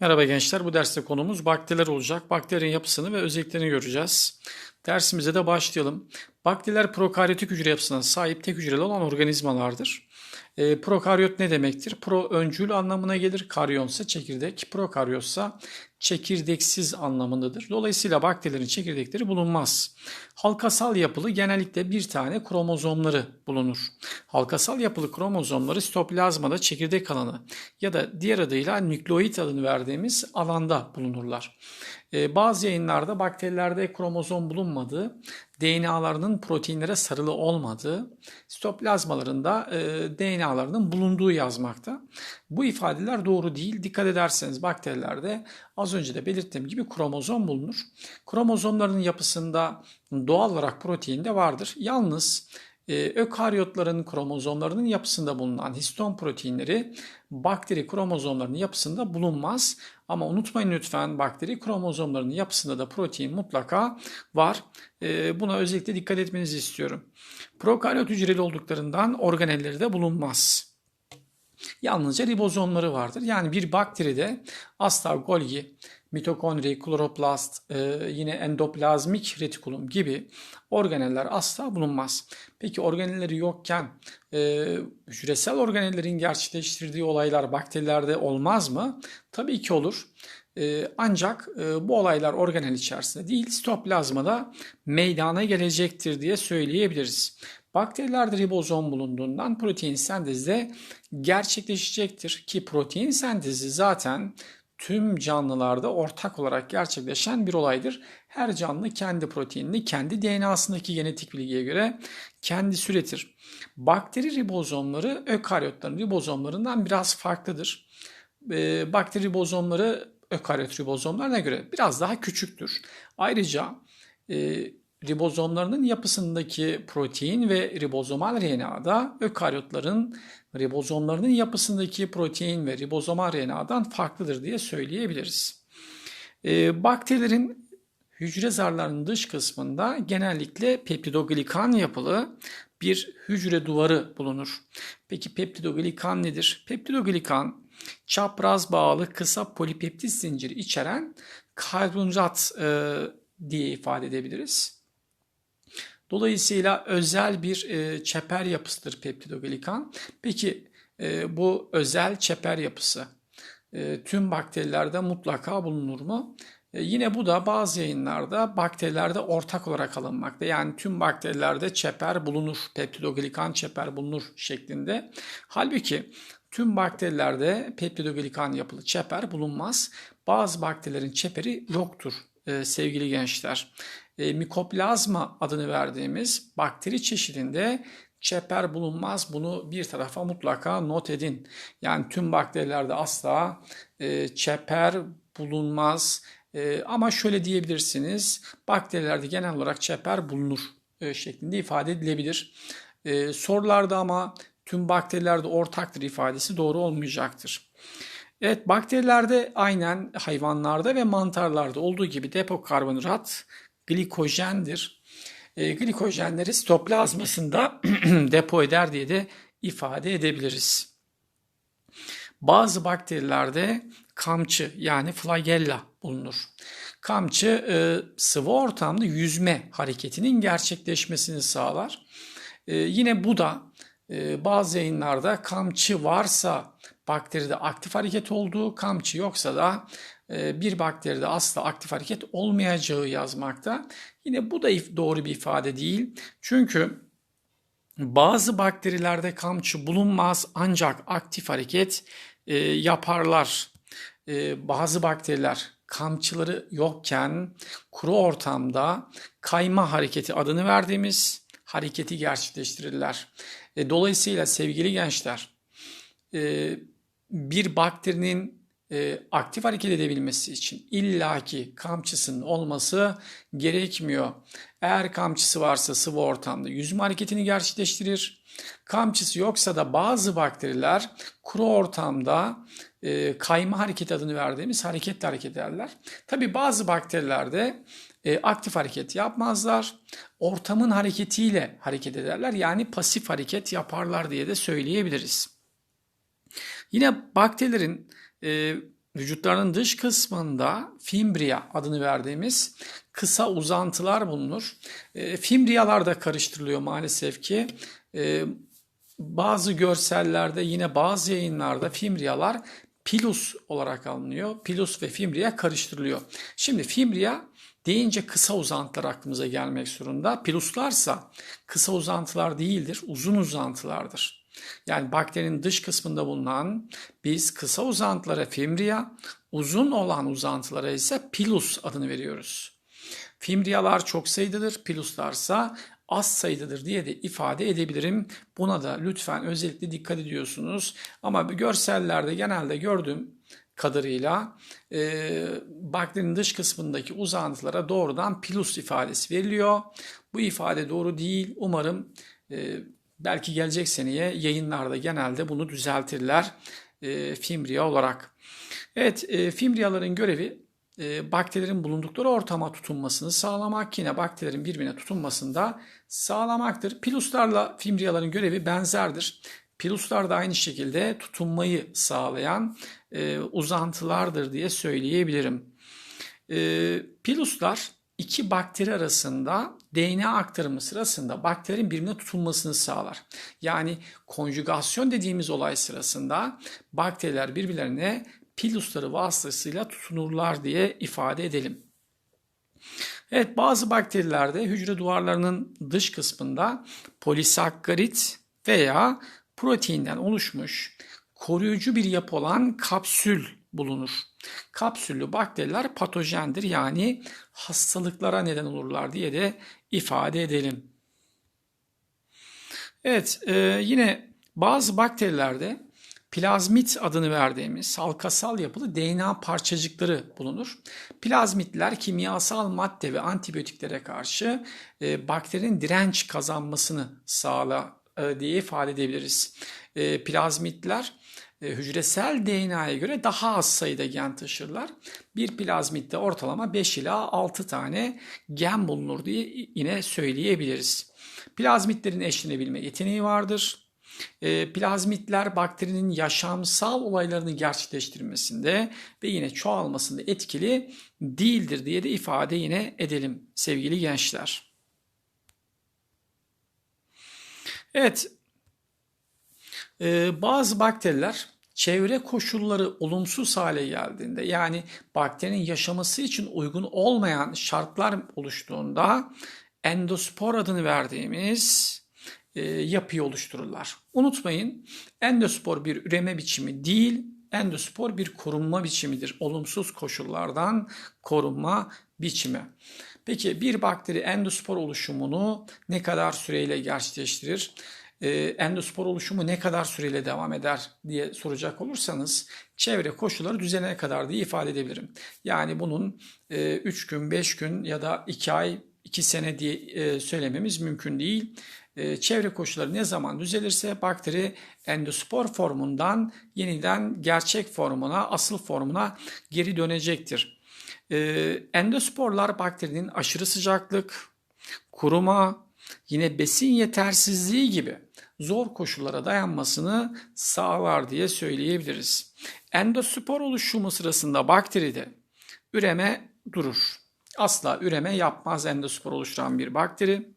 Merhaba gençler, bu derste konumuz bakteriler olacak. Bakterinin yapısını ve özelliklerini göreceğiz. Dersimize de başlayalım. Bakteriler prokaryotik hücre yapısına sahip tek hücreli olan organizmalardır. E, prokaryot ne demektir? Pro öncül anlamına gelir. Karyon ise çekirdek. Prokaryotsa çekirdeksiz anlamındadır. Dolayısıyla bakterilerin çekirdekleri bulunmaz. Halkasal yapılı genellikle bir tane kromozomları bulunur. Halkasal yapılı kromozomları sitoplazmada çekirdek alanı ya da diğer adıyla nükleoid adını verdiğimiz alanda bulunurlar. Ee, bazı yayınlarda bakterilerde kromozom bulunmadığı, DNA'larının proteinlere sarılı olmadığı, sitoplazmalarında e, DNA'larının bulunduğu yazmakta. Bu ifadeler doğru değil. Dikkat ederseniz bakterilerde az önce de belirttiğim gibi kromozom bulunur. Kromozomların yapısında doğal olarak protein de vardır. Yalnız e, ökaryotların kromozomlarının yapısında bulunan histon proteinleri bakteri kromozomlarının yapısında bulunmaz. Ama unutmayın lütfen bakteri kromozomlarının yapısında da protein mutlaka var. E, buna özellikle dikkat etmenizi istiyorum. Prokaryot hücreli olduklarından organelleri de bulunmaz. Yalnızca ribozomları vardır. Yani bir bakteride astar Golgi, mitokondri, kloroplast, e, yine endoplazmik retikulum gibi organeller asla bulunmaz. Peki organelleri yokken e, hücresel organellerin gerçekleştirdiği olaylar bakterilerde olmaz mı? Tabii ki olur. E, ancak e, bu olaylar organel içerisinde değil, sitoplazmada meydana gelecektir diye söyleyebiliriz. Bakterilerde ribozom bulunduğundan protein sentezi de gerçekleşecektir ki protein sentezi zaten tüm canlılarda ortak olarak gerçekleşen bir olaydır. Her canlı kendi proteinini kendi DNA'sındaki genetik bilgiye göre kendi üretir. Bakteri ribozomları ökaryotların ribozomlarından biraz farklıdır. Ee, bakteri ribozomları ökaryot ribozomlarına göre biraz daha küçüktür. Ayrıca e, ribozomlarının yapısındaki protein ve ribozomal RNA'da ökaryotların ribozomlarının yapısındaki protein ve ribozomal RNA'dan farklıdır diye söyleyebiliriz. Ee, bakterilerin hücre zarlarının dış kısmında genellikle peptidoglikan yapılı bir hücre duvarı bulunur. Peki peptidoglikan nedir? Peptidoglikan çapraz bağlı kısa polipeptit zinciri içeren karbonhidrat e, diye ifade edebiliriz. Dolayısıyla özel bir e, çeper yapısıdır peptidoglikan. Peki e, bu özel çeper yapısı e, tüm bakterilerde mutlaka bulunur mu? E, yine bu da bazı yayınlarda bakterilerde ortak olarak alınmakta. Yani tüm bakterilerde çeper bulunur, peptidoglikan çeper bulunur şeklinde. Halbuki tüm bakterilerde peptidoglikan yapılı çeper bulunmaz. Bazı bakterilerin çeperi yoktur e, sevgili gençler. E, mikoplazma adını verdiğimiz bakteri çeşidinde çeper bulunmaz. Bunu bir tarafa mutlaka not edin. Yani tüm bakterilerde asla e, çeper bulunmaz. E, ama şöyle diyebilirsiniz. Bakterilerde genel olarak çeper bulunur e, şeklinde ifade edilebilir. E, sorularda ama tüm bakterilerde ortaktır ifadesi doğru olmayacaktır. Evet bakterilerde aynen hayvanlarda ve mantarlarda olduğu gibi depo karbonhidrat glikojendir. E, glikojenleri sitoplazmasında depo eder diye de ifade edebiliriz. Bazı bakterilerde kamçı yani flagella bulunur. Kamçı e, sıvı ortamda yüzme hareketinin gerçekleşmesini sağlar. E, yine bu da e, bazı yayınlarda kamçı varsa bakteride aktif hareket olduğu, kamçı yoksa da e, bir bakteride asla aktif hareket olmayacağı yazmakta. Yine bu da doğru bir ifade değil. Çünkü bazı bakterilerde kamçı bulunmaz ancak aktif hareket e, yaparlar. E, bazı bakteriler kamçıları yokken kuru ortamda kayma hareketi adını verdiğimiz hareketi gerçekleştirirler. dolayısıyla sevgili gençler bir bakterinin e, aktif hareket edebilmesi için illaki kamçısının olması gerekmiyor. Eğer kamçısı varsa sıvı ortamda yüzme hareketini gerçekleştirir. Kamçısı yoksa da bazı bakteriler kuru ortamda e, kayma hareketi adını verdiğimiz hareketle hareket ederler. Tabi bazı bakterilerde e, aktif hareket yapmazlar. Ortamın hareketiyle hareket ederler. Yani pasif hareket yaparlar diye de söyleyebiliriz. Yine bakterilerin e, vücutlarının dış kısmında fimbria adını verdiğimiz kısa uzantılar bulunur. E, fimbriyalar da karıştırılıyor maalesef ki. E, bazı görsellerde yine bazı yayınlarda fimbriyalar pilus olarak alınıyor. Pilus ve fimbriya karıştırılıyor. Şimdi fimbriya deyince kısa uzantılar aklımıza gelmek zorunda. Piluslarsa kısa uzantılar değildir, uzun uzantılardır. Yani bakterinin dış kısmında bulunan biz kısa uzantılara fimbriya, uzun olan uzantılara ise pilus adını veriyoruz. Fimbriyalar çok sayıdadır, piluslarsa az sayıdadır diye de ifade edebilirim. Buna da lütfen özellikle dikkat ediyorsunuz. Ama görsellerde genelde gördüğüm kadarıyla e, bakterinin dış kısmındaki uzantılara doğrudan pilus ifadesi veriliyor. Bu ifade doğru değil. Umarım e, belki gelecek seneye yayınlarda genelde bunu düzeltirler e, fimbriya olarak. Evet, e, fimbriyaların görevi e, bakterilerin bulundukları ortama tutunmasını sağlamak, yine bakterilerin birbirine tutunmasında sağlamaktır. Piluslarla fimbriyaların görevi benzerdir. Piluslar da aynı şekilde tutunmayı sağlayan e, uzantılardır diye söyleyebilirim. E, piluslar iki bakteri arasında DNA aktarımı sırasında bakterinin birbirine tutunmasını sağlar. Yani konjugasyon dediğimiz olay sırasında bakteriler birbirlerine pilusları vasıtasıyla tutunurlar diye ifade edelim. Evet bazı bakterilerde hücre duvarlarının dış kısmında polisakkarit veya proteinden oluşmuş koruyucu bir yapı olan kapsül bulunur. Kapsüllü bakteriler patojendir yani hastalıklara neden olurlar diye de ifade edelim. Evet e, yine bazı bakterilerde plazmit adını verdiğimiz halkasal yapılı DNA parçacıkları bulunur. Plazmitler kimyasal madde ve antibiyotiklere karşı e, bakterinin direnç kazanmasını sağla e, diye ifade edebiliriz. E, plazmitler hücresel DNA'ya göre daha az sayıda gen taşırlar. Bir plazmitte ortalama 5 ila 6 tane gen bulunur diye yine söyleyebiliriz. Plazmitlerin eşlenebilme yeteneği vardır. E, plazmitler bakterinin yaşamsal olaylarını gerçekleştirmesinde ve yine çoğalmasında etkili değildir diye de ifade yine edelim sevgili gençler. Evet, ee, bazı bakteriler çevre koşulları olumsuz hale geldiğinde yani bakterinin yaşaması için uygun olmayan şartlar oluştuğunda endospor adını verdiğimiz e, yapıyı oluştururlar. Unutmayın endospor bir üreme biçimi değil, endospor bir korunma biçimidir. Olumsuz koşullardan korunma biçimi. Peki bir bakteri endospor oluşumunu ne kadar süreyle gerçekleştirir? E, endospor oluşumu ne kadar süreyle devam eder diye soracak olursanız çevre koşulları düzenine kadar diye ifade edebilirim. Yani bunun 3 e, gün, 5 gün ya da 2 ay, 2 sene diye e, söylememiz mümkün değil. E, çevre koşulları ne zaman düzelirse bakteri endospor formundan yeniden gerçek formuna, asıl formuna geri dönecektir. E, endosporlar bakterinin aşırı sıcaklık, kuruma, yine besin yetersizliği gibi zor koşullara dayanmasını sağlar diye söyleyebiliriz. Endospor oluşumu sırasında bakteride üreme durur. Asla üreme yapmaz endospor oluşturan bir bakteri.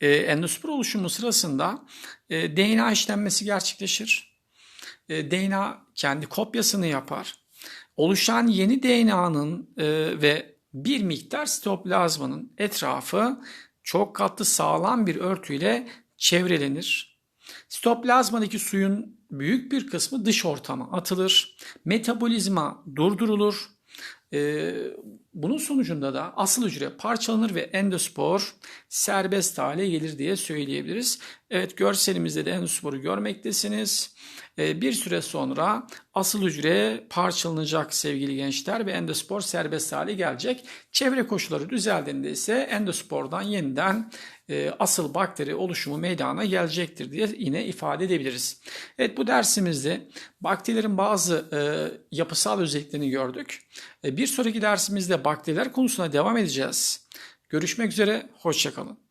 Ee, endospor oluşumu sırasında e, DNA işlenmesi gerçekleşir. E, DNA kendi kopyasını yapar. Oluşan yeni DNA'nın e, ve bir miktar sitoplazmanın etrafı çok katlı sağlam bir örtüyle çevrelenir. Sitoplazmadaki suyun büyük bir kısmı dış ortama atılır. Metabolizma durdurulur. Ee, bunun sonucunda da asıl hücre parçalanır ve endospor serbest hale gelir diye söyleyebiliriz. Evet görselimizde de endosporu görmektesiniz. Ee, bir süre sonra asıl hücre parçalanacak sevgili gençler ve endospor serbest hale gelecek. Çevre koşulları düzeldiğinde ise endospordan yeniden e, asıl bakteri oluşumu meydana gelecektir diye yine ifade edebiliriz. Evet bu dersimizde bakterilerin bazı e, yapısal özelliklerini gördük. E, bir sonraki dersimizde bakteriler konusuna devam edeceğiz. Görüşmek üzere, hoşçakalın.